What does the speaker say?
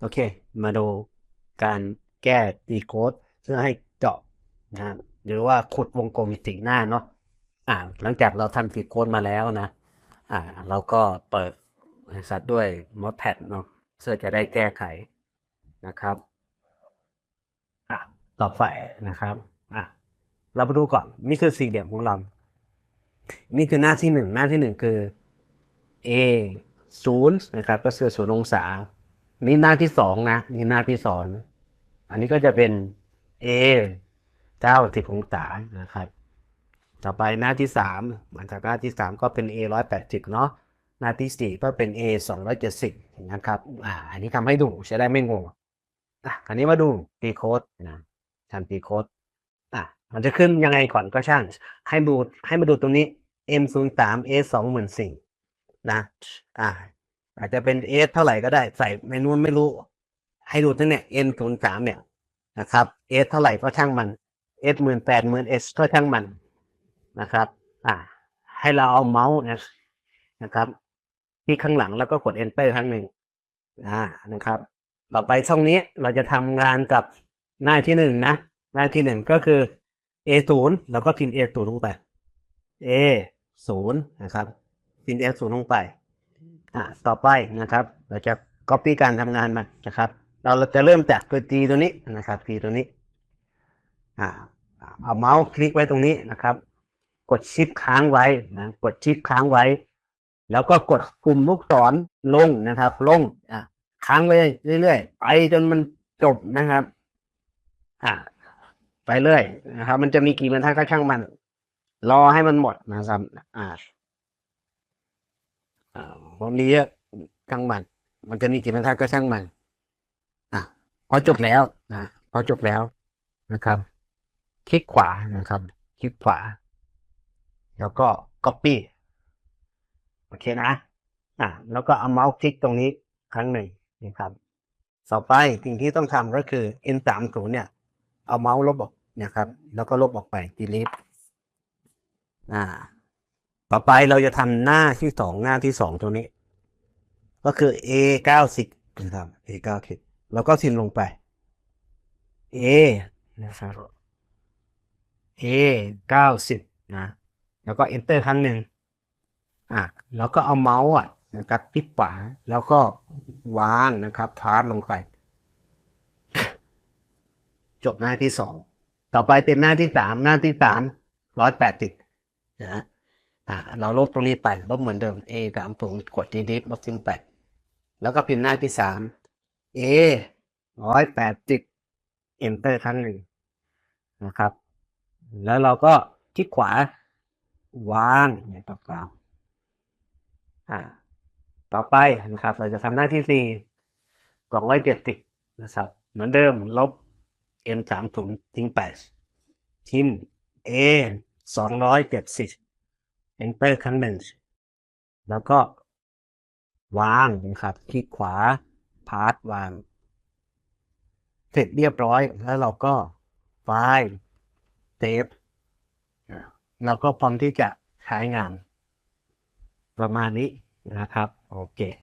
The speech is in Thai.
โอเค มาดูการแก้ตีโคดเพื่อให้เจาะนะหรือว่าขุดวงกลมสีหน้าเนาะอ่า หลังจากเราทำตีโคดมาแล้วนะ อ่า เราก็เปิดบริษัทด้วยมอดแพดเนาะเพื่อจะได้แก้ไขนะครับอะต่อไปนะครับอะเรามาดูก่อนนี่คือสี่เหลี่ยมของเรา นี่คือหน้าที่หนึ่งหน้าที่หนึ่งคือ A ศูนย์นะครับ ก็คือศูนย์องศา นี่หน้าที่สองนะนี่หน้าที่สองอันนี้ก็จะเป็น A เก้าสิบองศานะครับ ต่อไปหน้าที่สามหลังจากหน้าที่สามก็เป็น A ร้อยแปดสิบเนาะหน้าที่สี่ก็เป็น A สองร้อยเจ็ดสิบนะครับอ่าอันนี้ทำให้ดูจะได้ไม่งงอะคราวนี้มาดูตีโค้ดนะทำตีโค้ดอะมันจะขึ้นยังไงก่อนก็ช่าง ให้ดูให้มาดูตรงนี้ M 0 3 A 2 4 0 0 0นะอ่า อาจจะเป็น S เท่าไหร่ก็ได้ใส่เมนูไม่รู้ ให้ดูตั้งเนี่ย N 0 3เนี่ยนะครับ S เท่าไหร่ก็ช่างมัน S หมื่นแปดหมื่น S ก็ช่างมันนะครับ อ่า ให้เราเอาเมาส์นะนะครับ ที่ข้างหลังแล้วก็กด Enter ครั้งหนึ่งอ่านะครับ ต่อไปช่องนี้เราจะทำงานกับหน้าที่หนึ่งนะหน้าที่หนึ่งก็คือ A ศูนย์เราก็พิมพ์ A ศูนย์ลงไป A ศูนย์นะครับพิมพ์ A ศูนย์ลงไป อ่าต่อไปนะครับ เราจะ copy การทำงานมันนะครับ เราจะเริ่มจากตัว G ตัวนี้นะครับ G ตัวนี้อ่าเอาเมาส์คลิกไว้ตรงนี้นะครับ กดชิปค้างไว้นะกดชิปค้างไว้ แล้วก็กดปุ่มลูกศรลงนะครับ ลงอ่าค้างไว้เรื่อยๆไปจนมันจบนะครับ อ่าไปเรื่อยนะครับ มันจะมีกี่บรรทัดก็ช่างมัน รอให้มันหมดนะครับ อ่า อ่าผมนี้ช่างมัน มันจะมีกี่บรรทัดก็ช่างมันอะพอจบแล้วนะพอจบแล้วนะครับ คลิกขวานะครับ คลิกขวา แล้วก็ copy โอเคนะอะแล้วก็เอาเมาส์คลิกตรงนี้ครั้งหนึ่งนะครับต่อไปสิ่งที่ต้องทำก็คือ n 3 0เนี่ย เอาเมาส์ลบออกนะครับ แล้วก็ลบออกไป delete อ่า ต่อไปเราจะทำหน้าที่สองหน้าที่สองตรงนี้ ก็คือ a 9 0นะครับ a 9 0แล้วก็พิมพ์ลงไป a นะครับ a 9 0นะแล้วก็ enter ครั้งหนึ่งอะแล้วก็เอาเมาส์อะนะครับที่ขวาแล้วก็วางนะครับพาร์ทลงไป จบหน้าที่สองต่อไปเป็นหน้าที่สามหน้าที่สามร้อยแปดสิบนะ อะเราลบตรงนี้ไปลบเหมือนเดิม A สามศูนย์กด delete ลบทิ้งไป แล้วก็พิมพ์หน้าที่สาม A ร้อยแปดสิบ enter ครั้งหนึ่งนะครับ แล้วเราก็คลิกขวาวางอย่างต่อๆอ่า ต่อไปนะครับ เราจะทำหน้าที่สี่สองร้อยเจ็ดสิบนะครับ เหมือนเดิมลบ M สามศูนย์ทิ้งไปทิม A สองร้อยเจ็ดสิบ Enter comments แล้วก็วางนะครับ คลิกขวา Part วาง เสร็จเรียบร้อยแล้วเราก็ไฟล์ save เราก็พร้อมที่จะใช้งาน ประมาณนี้นะครับ โอเค